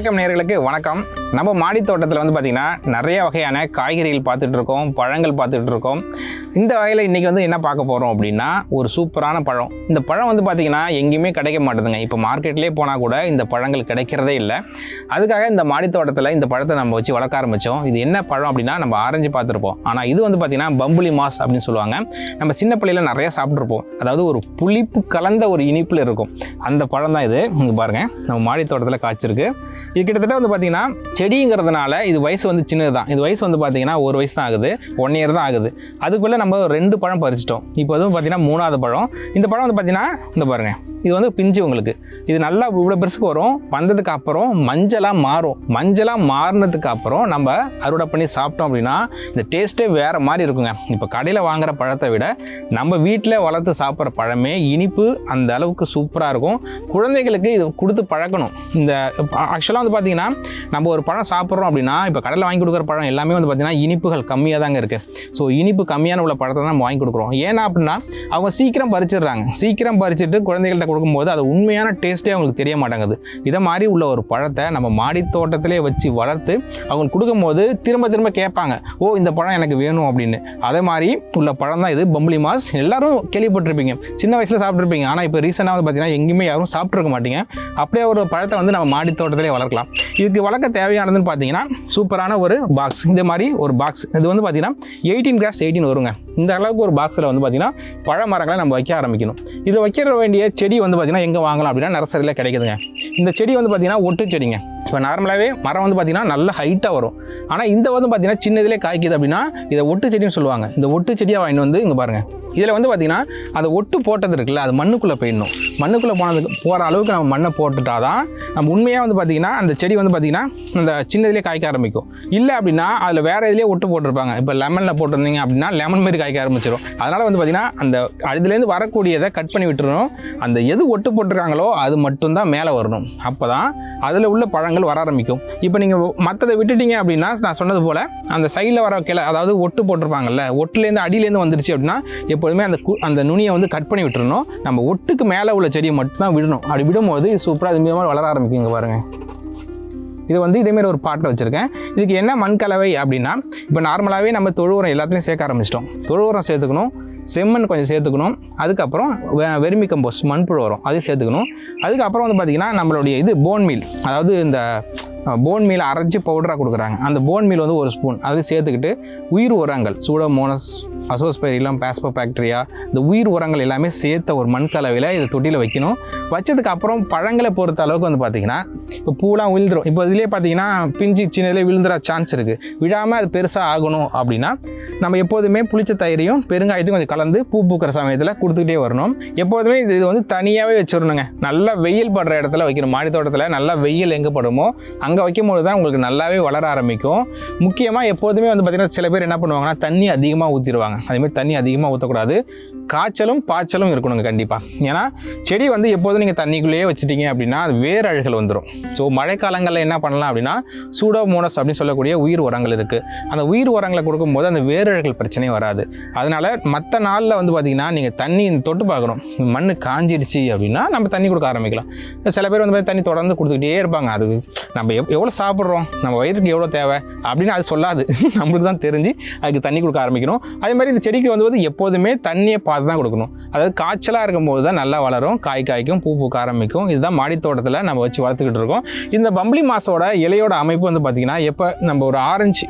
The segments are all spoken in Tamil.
வணக்கம் நேர்களுக்கு. வணக்கம். நம்ம மாடி தோட்டத்தில் வந்து பார்த்திங்கன்னா நிறைய வகையான காய்கறிகள் பார்த்துட்டு இருக்கோம் பழங்கள் பார்த்துட்டு இருக்கோம். இந்த வகையில் இன்றைக்கி வந்து என்ன பார்க்க போகிறோம் அப்படின்னா ஒரு சூப்பரான பழம். இந்த பழம் வந்து பார்த்திங்கன்னா எங்கேயுமே கிடைக்க மாட்டேதுங்க. இப்போ மார்க்கெட்லேயே போனால் கூட இந்த பழங்கள் கிடைக்கிறதே இல்லை. அதுக்காக இந்த மாடி தோட்டத்தில் இந்த பழத்தை நம்ம வச்சு வளர்க்க ஆரம்பித்தோம் இது என்ன பழம் அப்படின்னா நம்ம ஆரஞ்சு பார்த்துருப்போம். ஆனால் இது வந்து பார்த்திங்கன்னா பம்புலி மாஸ் அப்படின்னு சொல்லுவாங்க. நம்ம சின்ன பிள்ளையில நிறைய சாப்பிட்ருப்போம் அதாவது ஒரு புளிப்பு கலந்த ஒரு இனிப்பில் இருக்கும். அந்த பழம் தான் இது. இங்கே பாருங்கள் நம்ம மாடி தோட்டத்தில் காய்ச்சிருக்கு. இது கிட்டத்தட்ட வந்து பார்த்தீங்கன்னா செடிங்கிறதுனால இது வயசு வந்து சின்னது தான் இது வயசு வந்து பார்த்தீங்கன்னா ஒரு வயசு தான் ஆகுது. ஒன் இயர் தான் ஆகுது. அதுக்குள்ளே நம்ம ரெண்டு பழம் பறிச்சிட்டோம். இப்போ அதுவும் பார்த்தீங்கன்னா மூணாவது பழம். இந்த பழம் வந்து பார்த்தீங்கன்னா இந்த பாருங்கள் இது வந்து பிஞ்சு உங்களுக்கு. இது நல்லா இவ்வளோ பெருசுக்கு வரும். வந்ததுக்கு அப்புறம் மஞ்சளாக மாறும். மஞ்சளாக மாறினதுக்கு அப்புறம் நம்ம அறுவடை பண்ணி சாப்பிட்டோம் அப்படின்னா இந்த டேஸ்ட்டே வேறு மாதிரி இருக்குங்க. இப்போ கடையில் வாங்குகிற பழத்தை விட நம்ம வீட்டில் வளர்த்து சாப்பிட்ற பழமே இனிப்பு அந்த அளவுக்கு சூப்பராக இருக்கும். குழந்தைகளுக்கு இது கொடுத்து பழக்கணும் இந்த ஆக்சுவலாக வந்து பார்த்தீங்கன்னா நம்ம ஒரு பழம் சாப்பிட்றோம் அப்படின்னா இப்போ கடையில் வாங்கி கொடுக்குற பழம் எல்லாமே வந்து பார்த்தீங்கன்னா இனிப்புகள் கம்மியாக தாங்க இருக்குது ஸோ இனிப்பு கம்மியான உள்ள பழத்தை தான் நம்ம வாங்கி கொடுக்குறோம். ஏன்னா அப்படின்னா அவங்க சீக்கிரம் பறிச்சிடுறாங்க. சீக்கிரம் பறிச்சுட்டு குழந்தைகள்கிட்ட கொடுக்கும்போது அது உண்மையான டேஸ்ட்டே அவங்களுக்கு தெரிய மாட்டேங்குது. இதை மாதிரி உள்ள ஒரு பழத்தை நம்ம மாடி தோட்டத்திலே வச்சு வளர்த்து அவங்களுக்கு கொடுக்கும்போது திரும்ப திரும்ப கேட்பாங்க ஓ இந்த பழம் எனக்கு வேணும் அப்படின்னு. அதே மாதிரி உள்ள பழம் தான் இது. பம்பளி மாஸ். எல்லாரும் கேள்விப்பட்டிருப்பீங்க. சின்ன வயசில் சாப்பிட்ருப்பீங்க ஆனால் இப்போ ரீசெண்டாக வந்து பார்த்தீங்கன்னா எங்கேயுமே யாரும் சாப்பிட்ருக்க மாட்டீங்க. அப்படியே ஒரு பழத்தை வந்து நம்ம மாடி தோட்டத்திலே வளர்க்கலாம். இதுக்கு வளர்க்க தேவையான தேவையானதுன்னு பார்த்தீங்கன்னா சூப்பரான ஒரு பாக்ஸ் இந்த மாதிரி ஒரு பாக்ஸ் இது வந்து பார்த்தீங்கன்னா எயிட்டீன் கிராஸ் எயிட்டீன் வருங்க. இந்த அளவுக்கு ஒரு பாக்ஸில் வந்து பார்த்தீங்கன்னா பழ மரங்களை நம்ம வைக்க ஆரம்பிக்கணும். இது வைக்கிற வேண்டிய செடி வந்து பார்த்தீங்கன்னா எங்கே வாங்கலாம் அப்படின்னா நர்சரியில் கிடைக்குதுங்க. இந்த செடி வந்து பார்த்தீங்கன்னா ஒட்டு செடிங்க. இப்போ நார்மலாகவே மரம் வந்து பார்த்தீங்கன்னா நல்ல ஹைட்டாக வரும். ஆனால் இந்த வந்து பார்த்தீங்கன்னா சின்னதிலே காய்க்குது அப்படின்னா இதை ஒட்டு செடின்னு சொல்லுவாங்க. இந்த ஒட்டு செடியாக வாங்கிட்டு வந்து இங்கே பாருங்கள் இதில் வந்து பார்த்திங்கன்னா அந்த ஒட்டு போட்டது இருக்குல்ல அது மண்ணுக்குள்ளே போயிடணும். மண்ணுக்குள்ளே போனதுக்கு போகிற அளவுக்கு நம்ம மண்ணை போட்டுட்டா தான் நம்ம உண்மையாக வந்து பார்த்தீங்கன்னா அந்த செடி வந்து பார்த்திங்கன்னா அந்த சின்னதிலே காய்க்க ஆரம்பிக்கும். இல்லை அப்படின்னா அதில் வேறு இதிலே ஒட்டு போட்டிருப்பாங்க. இப்போ லெமனில் போட்டிருந்தீங்க அப்படின்னா லெமன் மாரி காய்க்க ஆரம்பிச்சிடும் அதனால் வந்து பார்த்திங்கன்னா அந்த அதுலேருந்து வரக்கூடியதை கட் பண்ணி விட்டுறணும். அந்த எது ஒட்டு போட்டிருக்காங்களோ அது மட்டும்தான் மேலே வரணும். அப்போ தான் அதில் உள்ள பழங்கள் வர ஆரம்பிக்கும். இப்போ நீங்கள் மற்றதை விட்டுட்டீங்க அப்படின்னா நான் சொன்னது போல் அந்த சைடில் வர கிளை அதாவது ஒட்டு போட்டிருப்பாங்கல்ல ஒட்டுலேருந்து அடியிலேருந்து வந்துருச்சு அப்படின்னா எப்போதுமே அந்த கு அந்த நுனியை வந்து கட் பண்ணி விட்டுறணும். நம்ம ஒட்டுக்கு மேலே உள்ள செடியை மட்டும்தான் விடணும். அப்படி விடும்போது சூப்பராக அது மீதமாக வளர ஆரம்பிக்குங்க பாருங்கள் இது வந்து இதேமாரி ஒரு பாட்டில் வச்சுருக்கேன். இதுக்கு என்ன மண் கலவை அப்படின்னா இப்போ நார்மலாகவே நம்ம தொழு உரம் எல்லாத்துலேயும் சேர்க்க ஆரம்பிச்சிட்டோம். தொழு உரம் சேர்த்துக்கணும். செம்மண் கொஞ்சம் சேர்த்துக்கணும். அதுக்கப்புறம் வெ- வெர்மி கம்போஸ்ட் மண்புழு வரும் அதையும் சேர்த்துக்கணும். அதுக்கப்புறம் வந்து பார்த்திங்கன்னா நம்மளுடைய இது போன் மீல் அதாவது இந்த போன் மீல் அரைச்சி பவுடராக கொடுக்குறாங்க. அந்த போன் மீல் வந்து ஒரு ஸ்பூன் அது சேர்த்துக்கிட்டு உயிர் உரங்கள் சூடோமோனஸ் அசோஸ்பெரிலம் பாஸ்போ பாக்டீரியா இந்த உயிர் உரங்கள் எல்லாமே சேர்த்த ஒரு மண் கலவையில் இதை தொட்டியில் வைக்கணும். வச்சதுக்கு அப்புறம் பழங்களை பொறுத்த அளவுக்கு வந்து பார்த்திங்கன்னா இப்போ பூலாம் விழுந்துரும். இப்போ இதுலேயே பார்த்தீங்கன்னா பிஞ்சு சின்னதிலே விழுந்துற சான்ஸ் இருக்குது விழாமல் அது பெருசாக ஆகணும் அப்படின்னா நம்ம எப்போதுமே புளிச்ச தயிரையும் பெருங்காயத்தையும் கொஞ்சம் கலந்து பூ பூக்கிற சமயத்தில் கொடுத்துக்கிட்டே வரணும். எப்போதுமே இது இது வந்து தனியாகவே வச்சிடணுங்க. நல்லா வெயில் படுற இடத்துல வைக்கணும். மாடி தோட்டத்தில் நல்லா வெயில் எங்கே படுமோ அங்கே வைக்கும்போது தான் உங்களுக்கு நல்லாவே வளர ஆரம்பிக்கும். முக்கியமாக எப்போதுமே வந்து பார்த்திங்கன்னா சில பேர் என்ன பண்ணுவாங்கன்னா தண்ணி அதிகமாக ஊற்றிடுவாங்க அதேமாதிரி தண்ணி அதிகமாக ஊற்றக்கூடாது காய்ச்சலும் பாய்ச்சலும் இருக்கணுங்க கண்டிப்பாக ஏன்னா செடி வந்து எப்போதும் நீங்கள் தண்ணிக்குள்ளேயே வச்சுட்டீங்க அப்படின்னா அது வேர் அழுகல் வந்துடும் ஸோ மழைக்காலங்களில் என்ன பண்ணலாம் அப்படின்னா சூடோமோனஸ் அப்படின்னு சொல்லக்கூடிய உயிர் உரங்கள் இருக்குது அந்த உயிர் உரங்களை கொடுக்கும்போது அந்த வேரழுகல் பிரச்சனையே வராது. அதனால் மற்ற நாளில் வந்து பார்த்திங்கன்னா நீங்கள் தண்ணி தொட்டு பார்க்கணும். மண் காஞ்சிடுச்சு அப்படின்னா நம்ம தண்ணி கொடுக்க ஆரம்பிக்கலாம். சில பேர் வந்து பார்த்தீங்கன்னா தண்ணி தொடர்ந்து கொடுத்துக்கிட்டே இருப்பாங்க. அது நம்ம எவ் எவ்வளோ சாப்பிட்றோம்? நம்ம வயிற்றுக்கு எவ்வளோ தேவை? அப்படின்னு அது சொல்லாது. நம்மளுக்கு தான் தெரிஞ்சு அதுக்கு தண்ணி கொடுக்க ஆரம்பிக்கணும். அதே மாதிரி இந்த செடிக்கு வந்து வந்து எப்போதுமே தண்ணியை பார்த்து தான் கொடுக்கணும். அதாவது காய்ச்சலாக இருக்கும்போது தான் நல்லா வளரும் காய் காய்க்கும் பூ பூக்க ஆரம்பிக்கும். இதுதான் மாடித்தோட்டத்தில் நம்ம வச்சு வளர்த்துக்கிட்டு இருக்கோம். இந்த பம்பளி மாசோட இலையோட அமைப்பு வந்து பார்த்திங்கன்னா எப்போ நம்ம ஒரு ஆரஞ்சு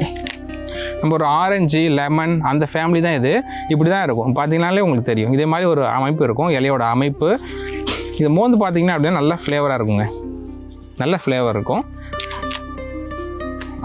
நம்ம ஒரு ஆரஞ்சு லெமன் அந்த ஃபேமிலி தான் இது. இப்படி தான் இருக்கும். பார்த்தீங்கனாலே உங்களுக்கு தெரியும். இதே மாதிரி ஒரு அமைப்பு இருக்கும். இலையோட அமைப்பு. இது மோந்து பார்த்தீங்கன்னா அப்படின்னா நல்ல ஃப்ளேவராக இருக்குங்க. நல்ல ஃப்ளேவர் இருக்கும்.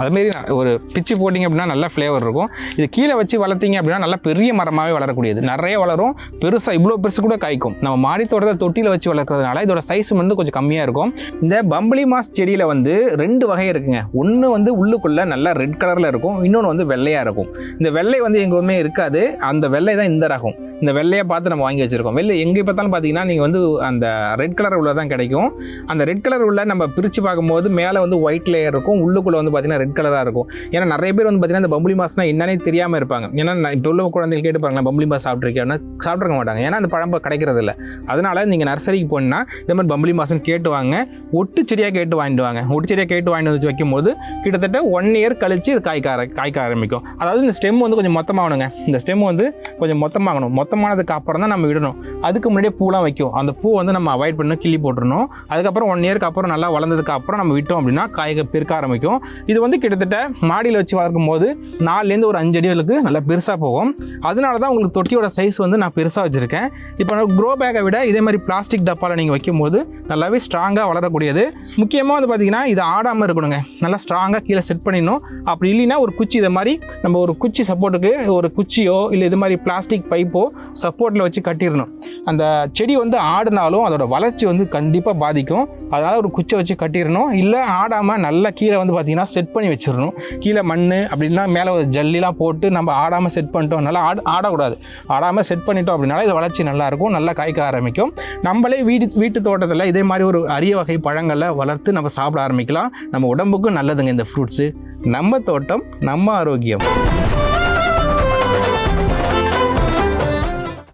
அதுமாரி ஒரு பிச்சு போட்டிங்க அப்படின்னா நல்ல ஃப்ளேவர் இருக்கும். இது கீழே வச்சு வளர்த்தீங்க அப்படின்னா நல்லா பெரிய மரமாகவே வளரக்கூடியது. நிறைய வளரும். பெருசாக இவ்வளோ பெருசு கூட காய்க்கும். நம்ம மாடி தொட்டியில் வச்சு வளர்க்குறதுனால இதோட சைஸ் வந்து கொஞ்சம் கம்மியாக இருக்கும். இந்த பம்பளி மாஸ் செடியில் வந்து ரெண்டு வகை இருக்குங்க. ஒன்று வந்து உள்ளுக்குள்ளே நல்லா ரெட் கலரில் இருக்கும். இன்னொன்று வந்து வெள்ளையாக இருக்கும். இந்த வெள்ளை வந்து எங்கேயுமே இருக்காது. அந்த வெள்ளை தான் இந்த ரகம். இந்த வெள்ளையை பார்த்து நம்ம வாங்கி வச்சுருக்கோம். வெள்ளை எங்கே பார்த்தாலும் பார்த்தீங்கன்னா நீங்கள் வந்து அந்த ரெட் கலர் உள்ள தான் கிடைக்கும். அந்த ரெட் கலர் உள்ள நம்ம பிரித்து பார்க்கும்போது மேலே வந்து ஒயிட் லேயர் இருக்கும். உள்ளுக்குள்ளே வந்து பார்த்தீங்கன்னா ரெட் கலராக இருக்கும். ஏன்னா நிறைய பேர் வந்து பார்த்தீங்கன்னா இந்த பம்புலி மாஸ்னா என்னன்னே தெரியாமல் இருப்பாங்க. ஏன்னா நான் இப்போ உள்ள குழந்தைகள் கேட்டு பாருங்களேன் பம்புலி மாஸ் சாப்பிட்ருக்கேன்னா சாப்பிட்ருக்க மாட்டாங்க. ஏன்னா அந்த பழம் கிடைக்கிறது இல்லை. அதனால நீங்கள் நர்சரிக்கு போனால் இந்த மாதிரி பம்புலி மாசம் கேட்டு வாங்க. ஒட்டு செடியாக கேட்டு வாங்கிட்டு வாங்க. ஒட்டு செடியாக கேட்டு வாங்கிட்டு வந்து வைக்கும்போது கிட்டத்தட்ட ஒன் இயர் கழித்து இது காய்க்க ஆர காய்க்க ஆரம்பிக்கும். அதாவது இந்த ஸ்டெம் வந்து கொஞ்சம் மொத்தமாகணுங்க. இந்த ஸ்டெம் வந்து கொஞ்சம் மொத்தமாகணும். மொத்தமானதுக்கு அப்புறம் தான் நம்ம விடணும். அதுக்கு முன்னாடியே பூலாம் வைக்கும். அந்த பூ வந்து நம்ம அவாய்ட் பண்ணணும் கிள்ளி போட்டுருணும் அதுக்கப்புறம் ஒன் இயர்க்கு அப்புறம் நல்லா வளர்ந்ததுக்கு அப்புறம் நம்ம விட்டோம் அப்படின்னா காய்க பெருக்க ஆரம்பிக்கும். இது வந்து கிட்டத்தட்ட மாடியில் வச்சு வளர்க்கும் போது நாலுலேருந்து ஒரு அஞ்சு அடிகளுக்கு நல்லா பெருசாக போகும். அதனால தான் உங்களுக்கு தொட்டியோட சைஸ் வந்து நான் பெருசாக வச்சுருக்கேன். இப்போ க்ரோ பேக்கை விட இதே மாதிரி பிளாஸ்டிக் டப்பாவில் நீங்கள் வைக்கும்போது நல்லாவே ஸ்ட்ராங்காக வளரக்கூடியது. முக்கியமாக வந்து பார்த்தீங்கன்னா இது ஆடாமல் இருக்கணுங்க. நல்லா ஸ்ட்ராங்காக கீழே செட் பண்ணிடணும். அப்படி இல்லைன்னா ஒரு குச்சி இதை மாதிரி நம்ம ஒரு குச்சி சப்போர்ட்டுக்கு ஒரு குச்சியோ இல்லை இது மாதிரி பிளாஸ்டிக் பைப்போ சப்போர்ட்டில் வச்சு கட்டிடணும். அந்த செடி வந்து ஆடினாலும் அதோட வளர்ச்சி வந்து கண்டிப்பாக பாதிக்கும். அதனால் ஒரு குச்சை வச்சு கட்டிடணும். இல்லை ஆடாமல் நல்லா கீழே வந்து பார்த்தீங்கன்னா செட் பண்ணி வச்சிடணும் கீழே மண் அப்படின்னா மேலே ஒரு ஜல்லிலாம் போட்டு நம்ம ஆடாமல் செட் பண்ணிட்டோம். நல்லா ஆட ஆடக்கூடாது. ஆடாமல் செட் பண்ணிட்டோம் அப்படின்னால இது வளர்ச்சி நல்லாயிருக்கும். நல்லா காய்க்க ஆரம்பிக்கும். நம்மளே வீடு வீட்டு தோட்டத்தில் இதே மாதிரி ஒரு அரிய வகை பழங்களை வளர்த்து நம்ம சாப்பிட ஆரம்பிக்கலாம். நம்ம உடம்புக்கும் நல்லதுங்க இந்த ஃப்ரூட்ஸு நம்ம தோட்டம் நம்ம ஆரோக்கியம்.